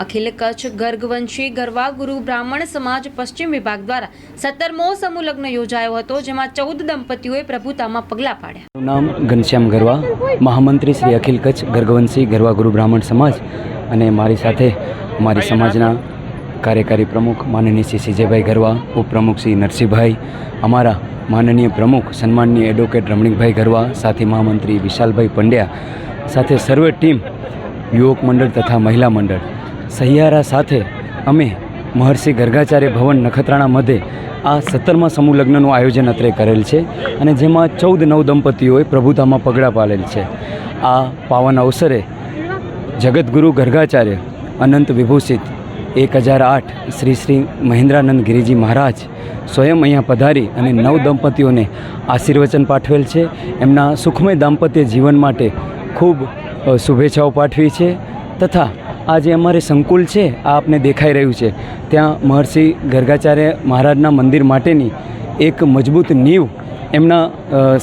અખિલ કચ્છ ગર્ગવંશી ગરવા ગુરુ બ્રાહ્મણ સમાજ પશ્ચિમ વિભાગ દ્વારા સત્તરમો સમૂહ લગ્ન યોજાયો હતો, જેમાં ચૌદ દંપતીઓએ પ્રભુતામાં પગલાં પાડ્યા. નામ ઘનશ્યામ ગરવા. મહામંત્રી શ્રી અખિલ કચ્છ ગર્ગવંશી ગરવા ગુરુ બ્રાહ્મણ સમાજ અને મારી સાથે મારી સમાજના કાર્યકારી પ્રમુખ માનનીય શ્રી સીજયભાઈ ગરવા, ઉપપ્રમુખ શ્રી નરસિંહભાઈ, અમારા માનનીય પ્રમુખ સન્માનનીય એડવોકેટ રમણીકભાઈ ગરવા, સાથે મહામંત્રી વિશાલભાઈ પંડ્યા, સાથે સર્વે ટીમ યુવક મંડળ તથા મહિલા મંડળ. સહિયારા સાથે અમે મહર્ષિ ગર્ગાચાર્ય ભવન નખત્રાણા મધ્યે આ સત્તરમા સમૂહ લગ્નનું આયોજન અત્રે કરેલ છે અને જેમાં ચૌદ નવ દંપતીઓએ પ્રભુતામાં પગડા પાડેલ છે. આ પાવન અવસરે જગતગુરુ ગર્ગાચાર્ય અનંત વિભૂષિત એક હજાર આઠ શ્રી શ્રી મહેન્દ્રાનંદ ગિરિજી મહારાજ સ્વયં અહીંયા પધારી અને નવ દંપતીઓને આશીર્વચન પાઠવેલ છે. એમના સુખમય દાંપત્ય જીવન માટે ખૂબ શુભેચ્છાઓ પાઠવી છે તથા આ જે અમારે સંકુલ છે, આ આપને દેખાઈ રહ્યું છે. ત્યાં મહર્ષિ ગર્ગાચાર્ય મહારાજના મંદિર માટેની એક મજબૂત નીંવ એમના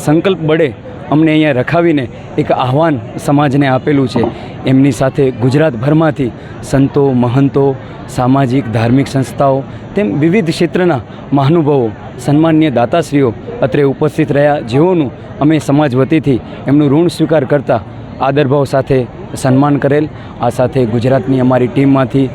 સંકલ્પ બળે અમને અહીંયા રખાવીને એક આહવાન સમાજને આપેલું છે. એમની સાથે ગુજરાતભરમાંથી સંતો, મહંતો, સામાજિક, ધાર્મિક સંસ્થાઓ તેમ વિવિધ ક્ષેત્રના મહાનુભાવો, સન્માનીય દાતાશ્રીઓ અત્રે ઉપસ્થિત રહ્યા. જેઓનું અમે સમાજ વતીથી એમનું ઋણ સ્વીકાર કરતા આદરભાવ સાથે સન્માન કરેલ. આ સાથે ગુજરાતની અમારી ટીમમાંથી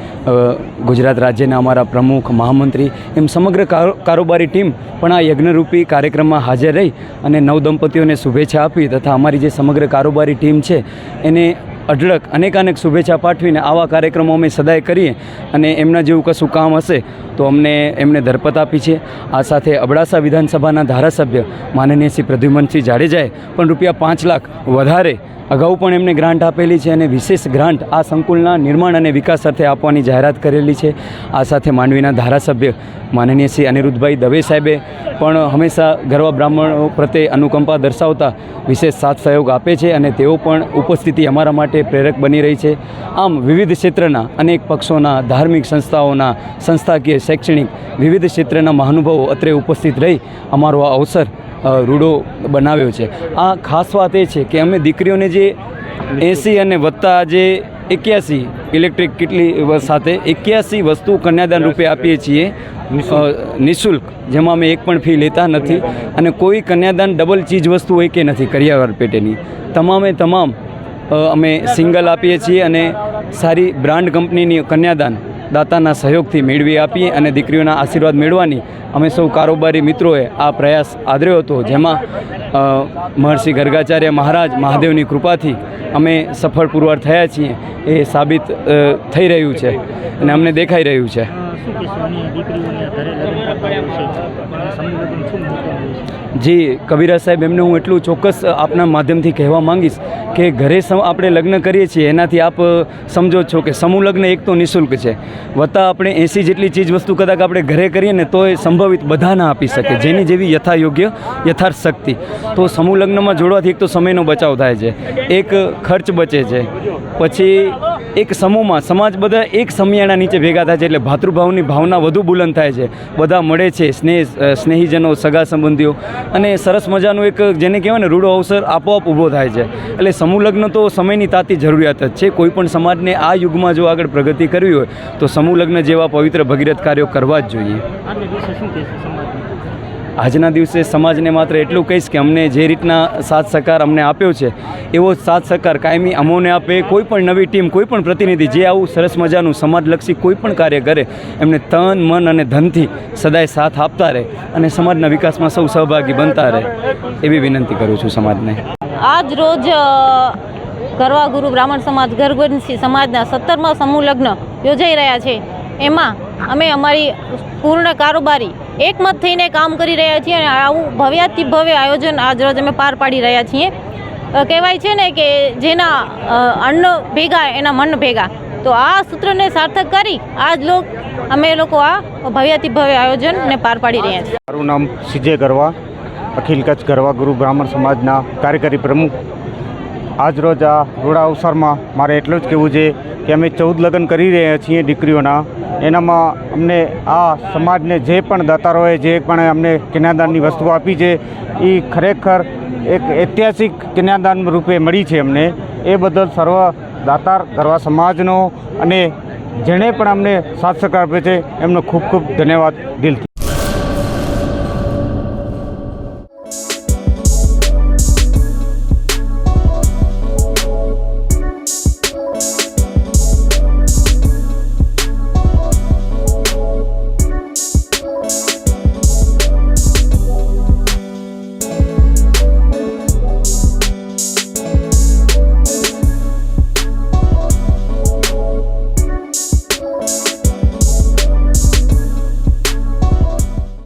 ગુજરાત રાજ્યના અમારા પ્રમુખ, મહામંત્રી એમ સમગ્ર કારો- કારોબારી ટીમ પણ આ યજ્ઞરૂપી કાર્યક્રમમાં હાજર રહી અને નવ દંપતીઓને શુભેચ્છા આપી તથા અમારી જે સમગ્ર કારોબારી ટીમ છે એને અઢળક અનેકાનેક શુભેચ્છા પાઠવીને આવા કાર્યક્રમો અમે સદાય કરીએ અને એમના જેવું કશું કામ હશે તો અમને એમને ધરપત આપી છે. આ સાથે અબડાસા વિધાનસભાના ધારાસભ્ય માનનીય શ્રી પ્રદ્યુમનસિંહ જાડેજાએ પણ રૂપિયા પાંચ લાખ વધારે અગાઉ પણ એમને ગ્રાન્ટ આપેલી છે અને વિશેષ ગ્રાન્ટ આ સંકુલના નિર્માણ અને વિકાસ અર્થે આપવાની જાહેરાત કરેલી છે. આ સાથે માંડવીના ધારાસભ્ય માનનીય શ્રી અનિરુદ્ધભાઈ દવે સાહેબે પણ હંમેશા ગરવા બ્રાહ્મણો પ્રત્યે અનુકંપા દર્શાવતા વિશેષ સાથ સહયોગ આપે છે અને તેઓ પણ ઉપસ્થિતિ અમારા માટે પ્રેરક બની રહી છે. આમ વિવિધ ક્ષેત્રના અનેક પક્ષોના, ધાર્મિક સંસ્થાઓના, સંસ્થાકીય, શૈક્ષણિક વિવિધ ક્ષેત્રના મહાનુભાવો અત્રે ઉપસ્થિત રહી અમારો આ અવસર રૂડો બનાવ્યો છે. આ ખાસ વાત એ છે કે અમે દીકરીઓને જે એંસી અને વત્તા જે એક્યાસી ઇલેક્ટ્રિક કેટલી સાથે એક્યાસી વસ્તુ કન્યાદાન રૂપે આપીએ છીએ નિઃશુલ્ક. જેમાં અમે એક પણ ફી લેતા નથી અને કોઈ કન્યાદાન ડબલ ચીજ વસ્તુ હોય કે નથી કરિયાવર પેટેની. તમામે તમામ અમે સિંગલ આપીએ છીએ અને સારી બ્રાન્ડ કંપનીની કન્યાદાન દાતાના સહયોગથી મેળવી આપી અને દીકરીઓના આશીર્વાદ મેળવવાની અમે સૌ કારોબારી મિત્રોએ આ પ્રયાસ આદર્યો હતો. જેમાં મહર્ષિ ગર્ગાચાર્ય મહારાજ મહાદેવની કૃપાથી અમે સફળ પુરવાર થયા છીએ. એ સાબિત થઈ રહ્યું છે અને અમને દેખાઈ રહ્યું છે. જી કબીરા સાહેબ, એમને હું એટલું ચોક્કસ આપના માધ્યમથી કહેવા માંગીશ કે ઘરે આપણે લગ્ન કરીએ છીએ, એનાથી આપ સમજો છો કે સમૂહ લગ્ન એક તો નિઃશુલ્ક છે. વત્તા આપણે એંસી જેટલી ચીજ વસ્તુ કદાચ આપણે ઘરે કરીએ ને તો એ સંભવિત બધા ના આપી શકે, જેની જેવી યથાયોગ્ય યથાર્થ શક્તિ તો સમૂહ લગ્નમાં જોડવાથી એક તો સમયનો બચાવ થાય છે, એક ખર્ચ બચે છે, પછી એક સમૂહમાં સમાજ બધા એક સમિયાણા નીચે ભેગા થાય છે એટલે ભાતૃભાવની ભાવના વધુ બુલંદ થાય છે. બધા મળે છે સ્નેહ સ્નેહીજનો, સગા સંબંધીઓ અને સરસ મજાનું એક જેને કહેવાય ને રૂડો અવસર આપોઆપ ઊભો થાય છે. એટલે સમૂહ લગ્ન તો સમયની તાતી જરૂરિયાત જ છે. કોઈપણ સમાજને આ યુગમાં જો આગળ પ્રગતિ કરવી હોય તો સમૂહ લગ્ન જેવા પવિત્ર ભગીરથ કાર્યો કરવા જ જોઈએ. આજના દિવસે સમાજને માત્ર એટલું કહીશ કે અમને જે રીતના સાથ સહકાર અમને આપ્યો છે, એવો સાથ સહકાર કાયમી અમોને આપે, કોઈ પણ નવી ટીમ, કોઈ પણ પ્રતિનિધિ જે આવું સરસ મજાનું સમાજલક્ષી કોઈ પણ કાર્ય કરે, એમને તન, મન અને ધનથી સદાય સાથ આપતા રહે અને સમાજના વિકાસમાં સૌ સહભાગી બનતા રહે, એવી વિનંતી કરું છું સમાજને. આજ રોજ કરવા ગુરુ બ્રાહ્મણ સમાજ, ગરગવંશી સમાજના સત્તરમાં સમૂહ લગ્ન યોજાઈ રહ્યા છે. એમાં અમે અમારી પૂર્ણ કારોબારી એકમત થઈને કામ કરી રહ્યા છીએ અને આવું ભવ્યાતિ ભવ્ય આયોજન આજ રોજ અમે પાર પાડી રહ્યા છીએ. કહેવાય છે ને કે જેના અન્ન ભેગા, એના મન ભેગા. તો આ સૂત્રને સાર્થક કરી આજ લોક અમે લોકો આ ભવ્યાતિ ભવ્ય આયોજનને પાર પાડી રહ્યા છીએ. મારું નામ સીજે ગરવા, અખિલ કચ્છ ગરવા ગુરુ બ્રાહ્મણ સમાજના કાર્યકારી પ્રમુખ આજ રોજ આ રૂડા અવસરમાં મારે એટલું જ કહેવું છે કે અમે ચૌદ લગ્ન કરી રહ્યા છીએ દીકરીઓના. એનામાં અમને આ સમાજને જે પણ દાતારોએ જે પણ અમને કન્યાદાનની વસ્તુઓ આપી છે એ ખરેખર એક ઐતિહાસિક કન્યાદાન રૂપે મળી છે અમને. એ બદલ સર્વ દાતાર ગરવા સમાજનો અને જેણે પણ અમને સાથ સહકાર આપ્યો છે, એમનો ખૂબ ખૂબ ધન્યવાદ દિલથી.